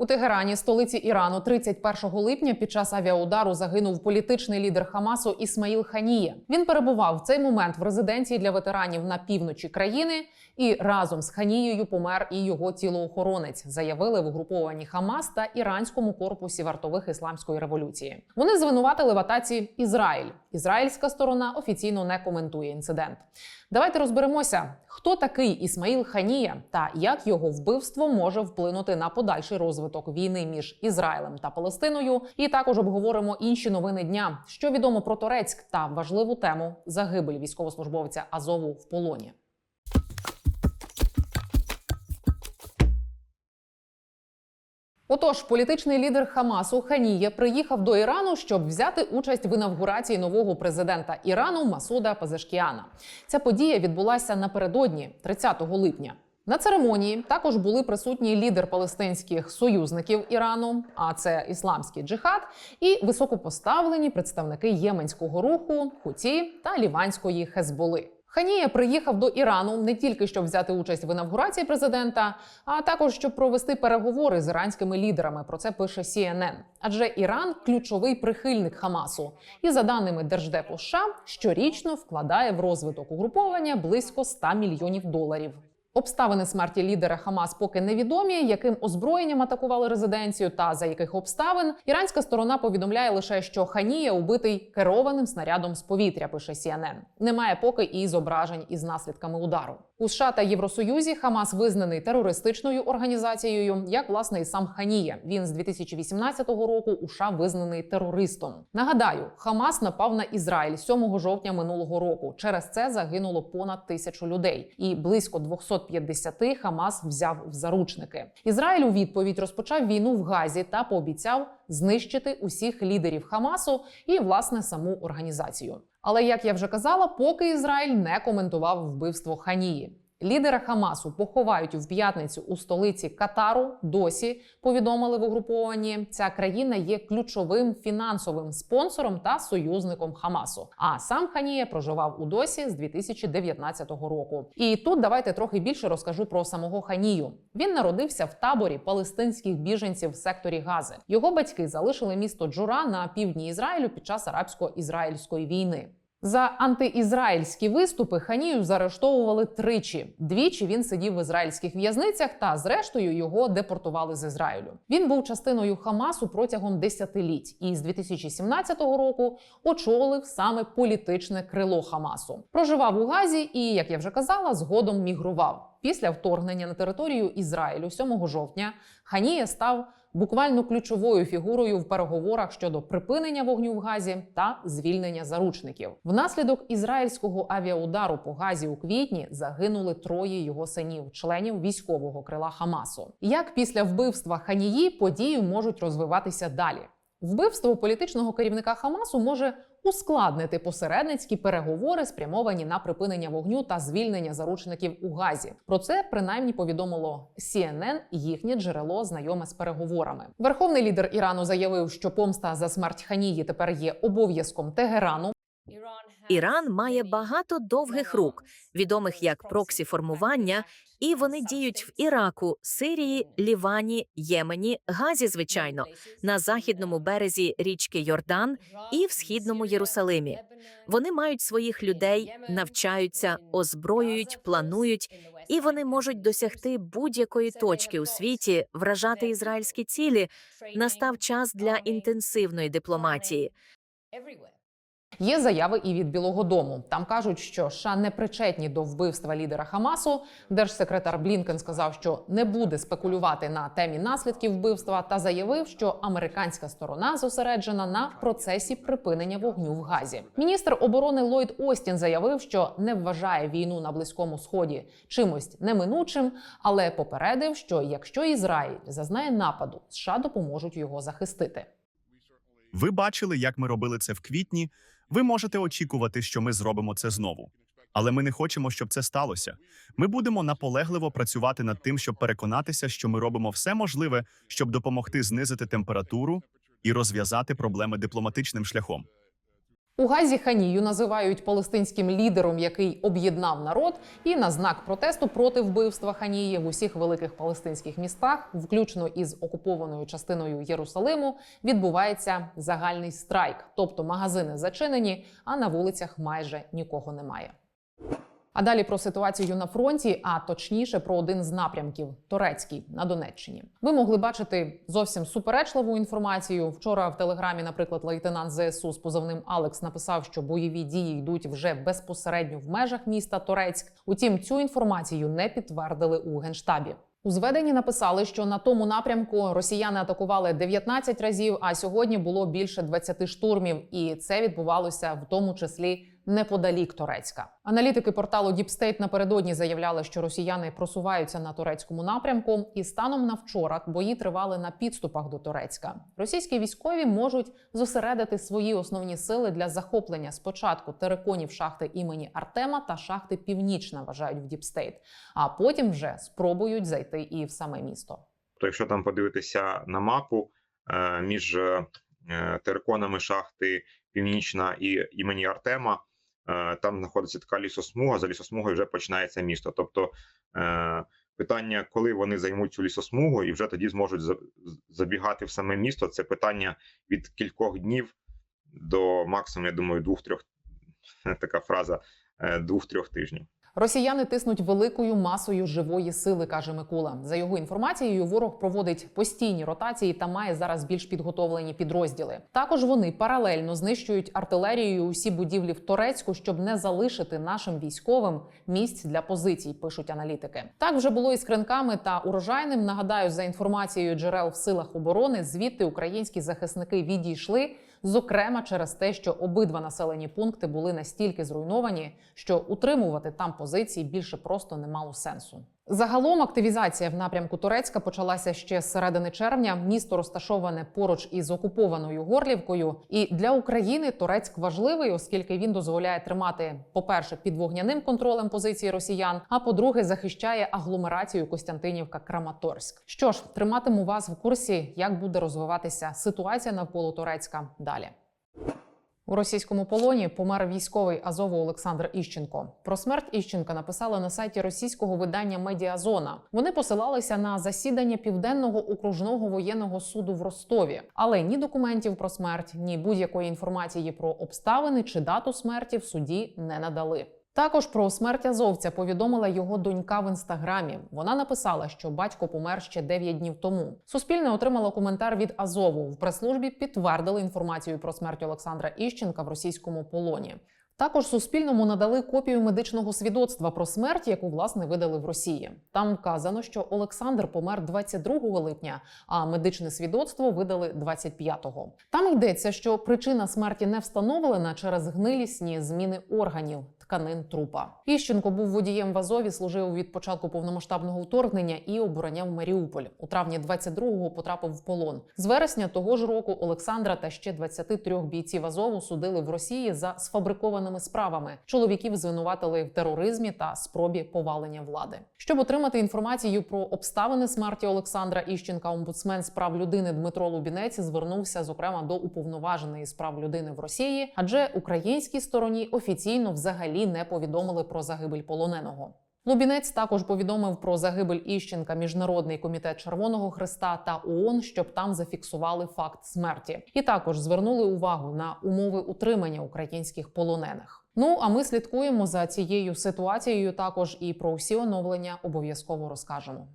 У Тегерані, столиці Ірану, 31 липня під час авіаудару загинув політичний лідер Хамасу Ісмаїл Ханіє. Він перебував в цей момент в резиденції для ветеранів на півночі країни, і разом з Ханією помер і його тілоохоронець, заявили в угрупованні Хамас та іранському корпусі вартових ісламської революції. Вони звинуватили в атаці Ізраїль. Ізраїльська сторона офіційно не коментує інцидент. Давайте розберемося, хто такий Ісмаїл Ханія та як його вбивство може вплинути на подальший розвиток війни між Ізраїлем та Палестиною. І також обговоримо інші новини дня, що відомо про Торецьк та важливу тему загибель військовослужбовця Азову в полоні. Отож, політичний лідер Хамасу Ханія приїхав до Ірану, щоб взяти участь в інавгурації нового президента Ірану Масуда Пазешкіана. Ця подія відбулася напередодні, 30 липня. На церемонії також були присутні лідер палестинських союзників Ірану, а це ісламський джихад, і високопоставлені представники єменського руху, Хуті та ліванської Хезболи. Ханія приїхав до Ірану не тільки щоб взяти участь в інавгурації президента, а також щоб провести переговори з іранськими лідерами. Про це пише CNN. Адже Іран ключовий прихильник Хамасу, і за даними Держдепу США, щорічно вкладає в розвиток угруповання близько 100 мільйонів доларів. Обставини смерті лідера Хамас поки невідомі, яким озброєнням атакували резиденцію та за яких обставин. Іранська сторона повідомляє лише, що Ханія убитий керованим снарядом з повітря. Пише CNN. Немає поки і зображень із наслідками удару. У США та Євросоюзі Хамас визнаний терористичною організацією, як власне і сам Ханія. Він з 2018 року у США визнаний терористом. Нагадаю, Хамас напав на Ізраїль 7 жовтня минулого року. Через це загинуло понад тисячу людей, і близько 250 Хамас взяв в заручники. Ізраїль у відповідь розпочав війну в Газі та пообіцяв знищити усіх лідерів Хамасу і власне саму організацію. Але як я вже казала, поки Ізраїль не коментував вбивство Ханії. Лідера Хамасу поховають в п'ятницю у столиці Катару. Досі повідомили в угрупованні. Ця країна є ключовим фінансовим спонсором та союзником Хамасу. А сам Ханія проживав у досі з 2019 року. І тут давайте трохи більше розкажу про самого Ханію. Він народився в таборі палестинських біженців в секторі Гази. Його батьки залишили місто Джура на півдні Ізраїлю під час арабсько-ізраїльської війни. За антиізраїльські виступи Ханію заарештовували тричі. Двічі він сидів в ізраїльських в'язницях, та зрештою його депортували з Ізраїлю. Він був частиною Хамасу протягом десятиліть і з 2017 року очолив саме політичне крило Хамасу. Проживав у Газі і, як я вже казала, згодом мігрував. Після вторгнення на територію Ізраїлю 7 жовтня Ханія став буквально ключовою фігурою в переговорах щодо припинення вогню в Газі та звільнення заручників. Внаслідок ізраїльського авіаудару по Газі у квітні загинули троє його синів, членів військового крила Хамасу. Як після вбивства Ханії події можуть розвиватися далі? Вбивство політичного керівника Хамасу може ускладнити посередницькі переговори, спрямовані на припинення вогню та звільнення заручників у Газі. Про це принаймні повідомило CNN їхнє джерело знайоме з переговорами. Верховний лідер Ірану заявив, що помста за смерть Ханії тепер є обов'язком Тегерану. Іран має багато довгих рук, відомих як проксі формування, і вони діють в Іраку, Сирії, Лівані, Ємені, Газі, звичайно, на західному березі річки Йордан і в східному Єрусалимі. Вони мають своїх людей, навчаються, озброюють, планують, і вони можуть досягти будь-якої точки у світі, вражати ізраїльські цілі. Настав час для інтенсивної дипломатії. Є заяви і від Білого Дому. Там кажуть, що США не причетні до вбивства лідера Хамасу. Держсекретар Блінкен сказав, що не буде спекулювати на темі наслідків вбивства, та заявив, що американська сторона зосереджена на процесі припинення вогню в Газі. Міністр оборони Ллойд Остін заявив, що не вважає війну на близькому сході чимось неминучим, але попередив, що якщо Ізраїль зазнає нападу, США допоможуть його захистити. Ви бачили, як ми робили це в квітні. Ви можете очікувати, що ми зробимо це знову. Але ми не хочемо, щоб це сталося. Ми будемо наполегливо працювати над тим, щоб переконатися, що ми робимо все можливе, щоб допомогти знизити температуру і розв'язати проблеми дипломатичним шляхом. У Газі Ханію називають палестинським лідером, який об'єднав народ, і на знак протесту проти вбивства Ханії в усіх великих палестинських містах, включно із окупованою частиною Єрусалиму, відбувається загальний страйк, тобто магазини зачинені, а на вулицях майже нікого немає. А далі про ситуацію на фронті, а точніше про один з напрямків турецький на Донеччині. Ви могли бачити зовсім суперечливу інформацію. Вчора в телеграмі, наприклад, лейтенант ЗСУ з позивним Алекс написав, що бойові дії йдуть вже безпосередньо в межах міста Торецьк. Утім, цю інформацію не підтвердили у генштабі. У зведенні написали, що на тому напрямку росіяни атакували 19 разів, а сьогодні було більше 20 штурмів, і це відбувалося в тому числі неподалік Торецька. Аналітики порталу Deep State напередодні заявляли, що росіяни просуваються на турецькому напрямку, і станом на вчора бої тривали на підступах до Турецька. Російські військові можуть зосередити свої основні сили для захоплення спочатку териконів шахти імені Артема та шахти Північна, вважають в Deep State, а потім вже спробують зайти і в саме місто. То якщо там подивитися на мапу е, між е, териконами шахти Північна і імені Артема, там знаходиться така лісосмуга. За лісосмугою вже починається місто. Тобто е, питання, коли вони займуть цю лісосмугу і вже тоді зможуть забігати в саме місто, це питання від кількох днів до максимум, я думаю, двох-трьох така фраза е, двох-трьох тижнів. Росіяни тиснуть великою масою живої сили, каже Микола. За його інформацією, ворог проводить постійні ротації та має зараз більш підготовлені підрозділи. Також вони паралельно знищують артилерією усі будівлі в Торецьку, щоб не залишити нашим військовим місць для позицій. Пишуть аналітики. Так вже було і з кринками та урожайним. Нагадаю, за інформацією джерел в силах оборони, звідти українські захисники відійшли. Зокрема, через те, що обидва населені пункти були настільки зруйновані, що утримувати там позиції більше просто не мало сенсу. Загалом активізація в напрямку Турецька почалася ще з середини червня. Місто розташоване поруч із окупованою Горлівкою. І для України Турецьк важливий, оскільки він дозволяє тримати, по-перше, під вогняним контролем позиції росіян, а по-друге, захищає агломерацію Костянтинівка Краматорськ. Що ж, триматиму вас в курсі, як буде розвиватися ситуація навколо Турецька далі. У російському полоні помер військовий Азову Олександр Іщенко. Про смерть Іщенка написали на сайті російського видання Медіазона. Вони посилалися на засідання південного окружного воєнного суду в Ростові, але ні документів про смерть, ні будь-якої інформації про обставини чи дату смерті в суді не надали. Також про смерть азовця повідомила його донька в інстаграмі. Вона написала, що батько помер ще 9 днів тому. Суспільне отримало коментар від Азову. В прес-службі підтвердили інформацію про смерть Олександра Іщенка в російському полоні. Також Суспільному надали копію медичного свідоцтва про смерть, яку власне видали в Росії. Там вказано, що Олександр помер 22 липня, а медичне свідоцтво видали 25-го. Там йдеться, що причина смерті не встановлена через гнилісні зміни органів. Тканин трупа Іщенко був водієм в Азові, служив від початку повномасштабного вторгнення і обороняв Маріуполь. У травні 22-го потрапив в полон. З вересня того ж року Олександра та ще 23 бійців Азову судили в Росії за сфабрикованими справами. Чоловіків звинуватили в тероризмі та спробі повалення влади. Щоб отримати інформацію про обставини смерті Олександра Іщенка, омбудсмен з прав людини Дмитро Лубінець звернувся зокрема до уповноваженої з прав людини в Росії, адже українській стороні офіційно взагалі не повідомили про загибель полоненого. Лубінець також повідомив про загибель Іщенка Міжнародний комітет Червоного Христа та ООН, щоб там зафіксували факт смерті, і також звернули увагу на умови утримання українських полонених. Ну а ми слідкуємо за цією ситуацією. Також і про всі оновлення обов'язково розкажемо.